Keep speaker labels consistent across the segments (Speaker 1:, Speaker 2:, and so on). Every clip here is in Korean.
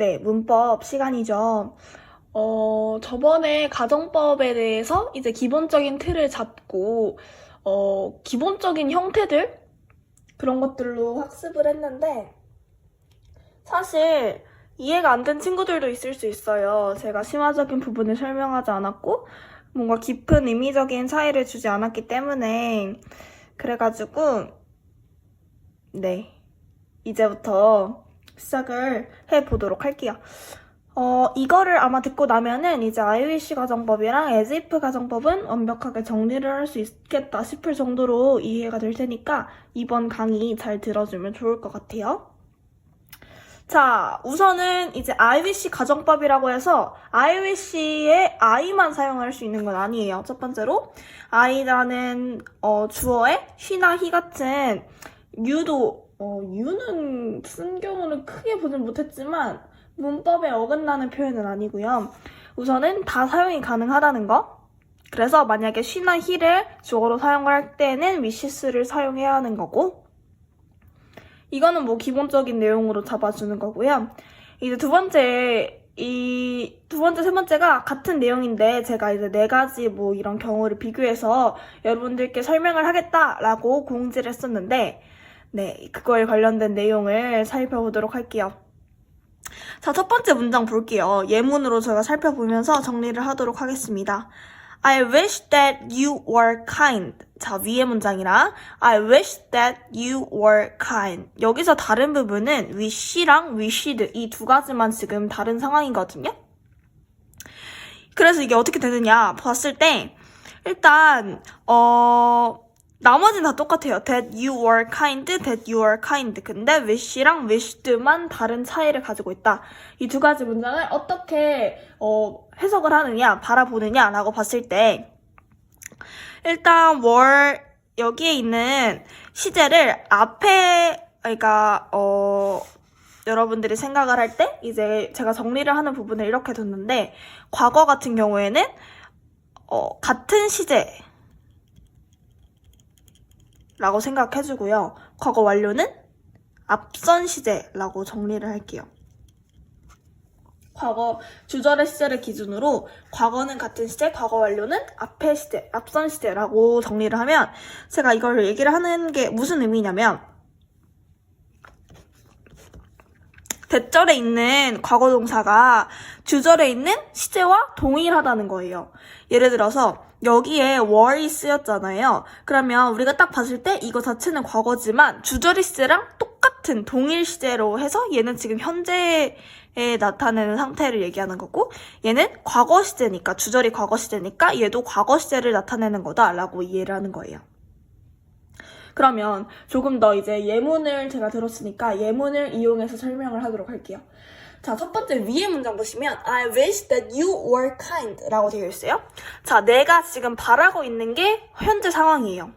Speaker 1: 네, 문법 시간이죠. 어, 저번에 가정법에 대해서 이제 기본적인 틀을 잡고, 어, 기본적인 형태들? 그런 것들로 학습을 했는데, 사실 이해가 안 된 친구들도 있을 수 있어요. 제가 심화적인 부분을 설명하지 않았고, 뭔가 깊은 의미적인 차이를 주지 않았기 때문에, 그래가지고, 네. 이제부터 시작을 해보도록 할게요. 어, 이거를 아마 듣고 나면은 이제 IOC 가정법이랑 에즈이프 가정법은 완벽하게 정리를 할 수 있겠다 싶을 정도로 이해가 될 테니까 이번 강의 잘 들어주면 좋을 것 같아요. 자, 우선은 이제 IWC 가정법이라고 해서 IWC의 I만 사용할 수 있는 건 아니에요. 첫 번째로 I라는 어, 주어에 she나 he 같은 you도 어, you는 쓴 경우는 크게 보진 못했지만 문법에 어긋나는 표현은 아니고요. 우선은 다 사용이 가능하다는 거. 그래서 만약에 she나 he를 주어로 사용할 때는 wishes를 사용해야 하는 거고 이거는 뭐 기본적인 내용으로 잡아주는 거고요. 이제 두 번째, 이 두 번째, 세 번째가 같은 내용인데 제가 이제 네 가지 뭐 이런 경우를 비교해서 여러분들께 설명을 하겠다라고 공지를 했었는데, 네, 그거에 관련된 내용을 살펴보도록 할게요. 자, 첫 번째 문장 볼게요. 예문으로 제가 살펴보면서 정리를 하도록 하겠습니다. I wish that you were kind. 자, 위의 문장이랑 I wish that you were kind. 여기서 다른 부분은 wish랑 wished 이 두 가지만 지금 다른 상황이거든요. 그래서 이게 어떻게 되느냐 봤을 때 일단 어 나머지는 다 똑같아요. That you were kind, that you are kind. 근데 wish랑 wished만 다른 차이를 가지고 있다. 이 두 가지 문장을 어떻게 어, 해석을 하느냐, 바라보느냐라고 봤을 때 일단 were 여기에 있는 시제를 앞에 그러니까 어 여러분들이 생각을 할 때 이제 제가 정리를 하는 부분을 이렇게 뒀는데 과거 같은 경우에는 어, 같은 시제 라고 생각해주고요. 과거 완료는 앞선 시제라고 정리를 할게요. 과거 주절의 시제를 기준으로 과거는 같은 시제, 과거 완료는 앞의 시제, 앞선 시제라고 정리를 하면 제가 이걸 얘기를 하는 게 무슨 의미냐면 대절에 있는 과거 동사가 주절에 있는 시제와 동일하다는 거예요. 예를 들어서 여기에 were이 쓰였잖아요. 그러면 우리가 딱 봤을 때 이거 자체는 과거지만 시제랑 똑같은 동일 시제로 해서 얘는 지금 현재에 나타내는 상태를 얘기하는 거고 얘는 과거 시제니까 주절이 과거 시제니까 얘도 과거 시제를 나타내는 거다라고 이해를 하는 거예요. 그러면 조금 더 이제 예문을 제가 들었으니까 예문을 이용해서 설명을 하도록 할게요. 자, 첫 번째 위에 문장 보시면 I wish that you were kind 라고 되어 있어요. 자, 내가 지금 바라고 있는 게 현재 상황이에요.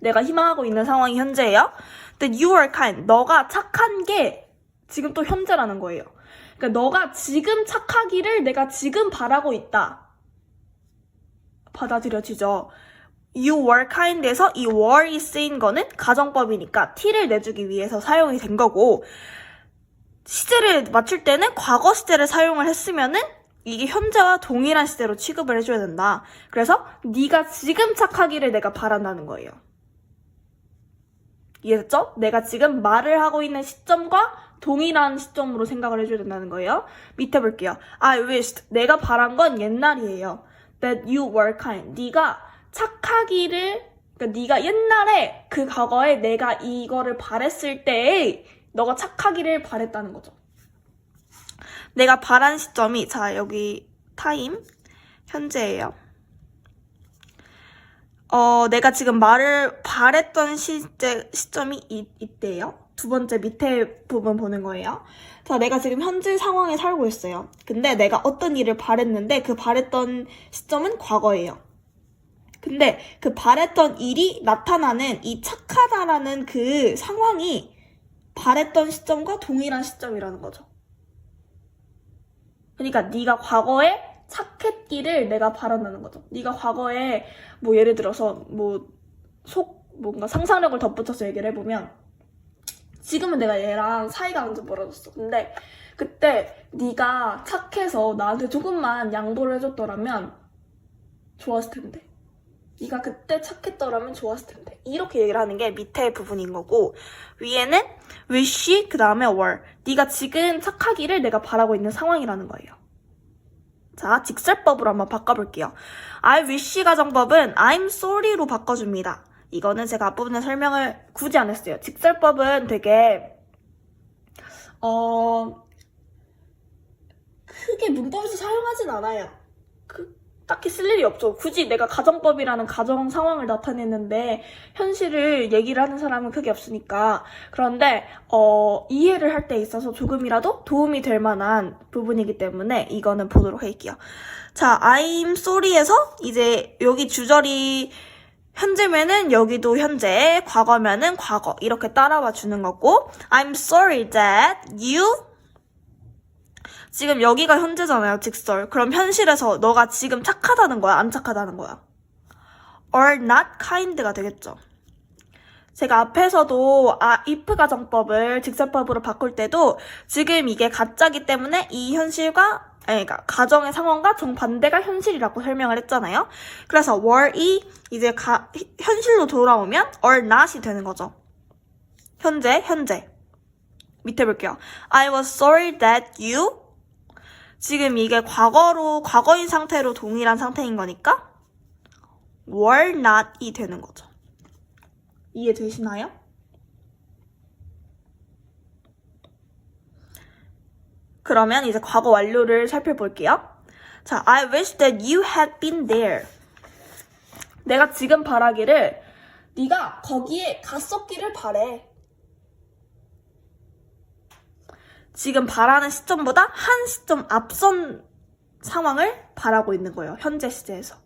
Speaker 1: 내가 희망하고 있는 상황이 현재예요. that you are kind. 너가 착한 게 지금 또 현재라는 거예요. 그러니까 너가 지금 착하기를 내가 지금 바라고 있다. 받아들여지죠. You were kind에서 이 were이 쓰인 거는 가정법이니까 t를 내주기 위해서 사용이 된 거고 시제를 맞출 때는 과거 시제를 사용을 했으면은 이게 현재와 동일한 시제로 취급을 해줘야 된다. 그래서 네가 지금 착하기를 내가 바란다는 거예요. 이해됐죠? 내가 지금 말을 하고 있는 시점과 동일한 시점으로 생각을 해줘야 된다는 거예요. 밑에 볼게요. I wished. 내가 바란 건 옛날이에요. That you were kind. 네가 착하기를 그러니까 네가 옛날에 그 과거에 내가 이거를 바랬을 때 너가 착하기를 바랬다는 거죠. 내가 바란 시점이 자 여기 타임 현재예요. 어 내가 지금 말을 바랬던 시제 시점이 이, 이때예요. 두 번째 밑에 부분 보는 거예요. 자, 내가 지금 현재 상황에 살고 있어요. 근데 내가 어떤 일을 바랬는데 그 바랬던 시점은 과거예요. 근데 그 바랬던 일이 나타나는 이 착하다라는 그 상황이 바랬던 시점과 동일한 시점이라는 거죠. 그러니까 네가 과거에 착했기를 내가 바란다는 거죠. 네가 과거에 뭐 예를 들어서 뭐 속 뭔가 상상력을 덧붙여서 얘기를 해보면 지금은 내가 얘랑 사이가 완전 멀어졌어. 근데 그때 네가 착해서 나한테 조금만 양보를 해줬더라면 좋았을 텐데. 네가 그때 착했더라면 좋았을 텐데. 이렇게 얘기를 하는 게 밑에 부분인 거고 위에는 wish 그 다음에 were. 네가 지금 착하기를 내가 바라고 있는 상황이라는 거예요. 자, 직설법으로 한번 바꿔볼게요. I wish 가정법은 I'm sorry로 바꿔줍니다. 이거는 제가 앞부분에 설명을 굳이 안 했어요. 직설법은 되게 어 크게 문법에서 사용하진 않아요. 그, 딱히 쓸 일이 없죠. 굳이 내가 가정법이라는 가정 상황을 나타내는데 현실을 얘기를 하는 사람은 크게 없으니까. 그런데 어, 이해를 할 때 있어서 조금이라도 도움이 될 만한 부분이기 때문에 이거는 보도록 할게요. 자, I'm sorry에서 이제 여기 주절이 현재면은 여기도 현재, 과거면은 과거 이렇게 따라와 주는 거고 I'm sorry that you 지금 여기가 현재잖아요, 직설. 그럼 현실에서 너가 지금 착하다는 거야, 안 착하다는 거야? or not kind가 되겠죠. 제가 앞에서도 아 if 가정법을 직설법으로 바꿀 때도 지금 이게 가짜기 때문에 이 현실과 아니, 그러니까 가정의 상황과 정반대가 현실이라고 설명을 했잖아요. 그래서 were이 이제 가, 현실로 돌아오면 or not이 되는 거죠. 현재, 현재. 밑에 볼게요. I was sorry that you 지금 이게 과거로 과거인 상태로 동일한 상태인 거니까 were not이 되는 거죠. 이해되시나요? 그러면 이제 과거 완료를 살펴볼게요. 자, I wish that you had been there. 내가 지금 바라기를 네가 거기에 갔었기를 바래. 지금 바라는 시점보다 한 시점 앞선 상황을 바라고 있는 거예요. 현재 시제에서.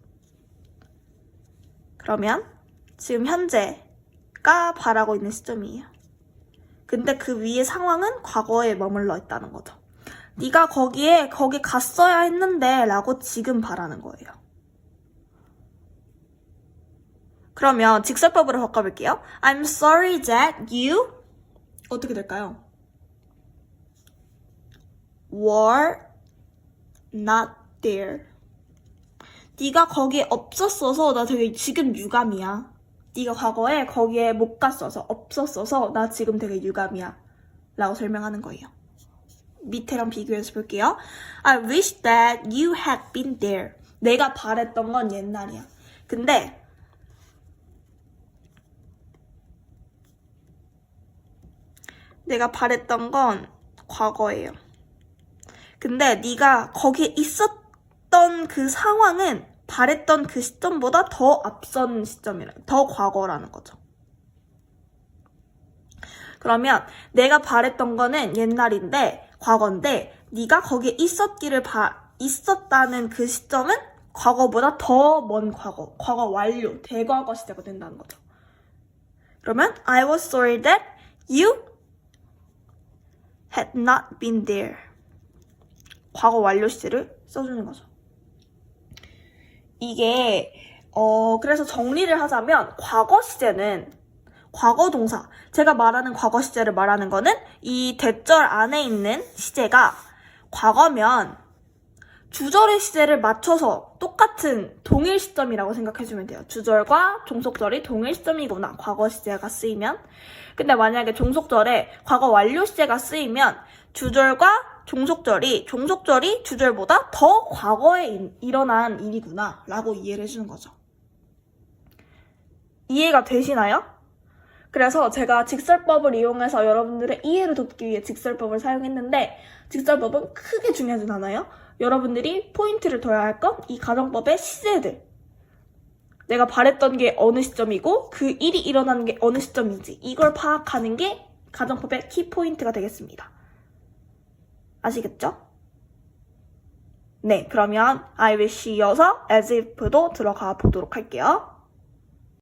Speaker 1: 그러면 지금 현재가 바라고 있는 시점이에요. 근데 그 위의 상황은 과거에 머물러 있다는 거죠. 네가 거기에 거기 갔어야 했는데 라고 지금 바라는 거예요. 그러면 직설법으로 바꿔볼게요. I'm sorry that you 어떻게 될까요? Were not there. 네가 거기에 없었어서 나 되게 지금 유감이야. 네가 과거에 거기에 못 갔어서 없었어서 나 지금 되게 유감이야. 라고 설명하는 거예요. 밑에랑 비교해서 볼게요. I wish that you had been there. 내가 바랬던 건 옛날이야. 근데 내가 바랬던 건 과거예요. 근데 네가 거기에 있었던 그 상황은 바랬던 그 시점보다 더 앞선 시점이라, 더 과거라는 거죠. 그러면 내가 바랬던 거는 옛날인데 과거인데 네가 거기에 있었기를 바, 있었다는 그 시점은 과거보다 더 먼 과거, 과거 완료, 대과거 시제가 된다는 거죠. 그러면 I was sorry that you had not been there. 과거 완료 시제를 써주는 거죠. 이게 어 그래서 정리를 하자면 과거 시제는 과거 동사 제가 말하는 과거 시제를 말하는 거는 이 대절 안에 있는 시제가 과거면 주절의 시제를 맞춰서 똑같은 동일 시점이라고 생각해주면 돼요. 주절과 종속절이 동일 시점이구나. 과거 시제가 쓰이면. 근데 만약에 종속절에 과거 완료 시제가 쓰이면 주절과 종속절이 종속절이 주절보다 더 과거에 일- 일어난 일이구나 라고 이해를 해주는 거죠. 이해가 되시나요? 그래서 제가 직설법을 이용해서 여러분들의 이해를 돕기 위해 직설법을 사용했는데 직설법은 크게 중요하진 않아요. 여러분들이 포인트를 둬야 할 건 이 가정법의 시제들. 내가 바랬던 게 어느 시점이고 그 일이 일어나는 게 어느 시점인지 이걸 파악하는 게 가정법의 키포인트가 되겠습니다. 아시겠죠? 네, 그러면 I wish 이어서 as if도 들어가 보도록 할게요.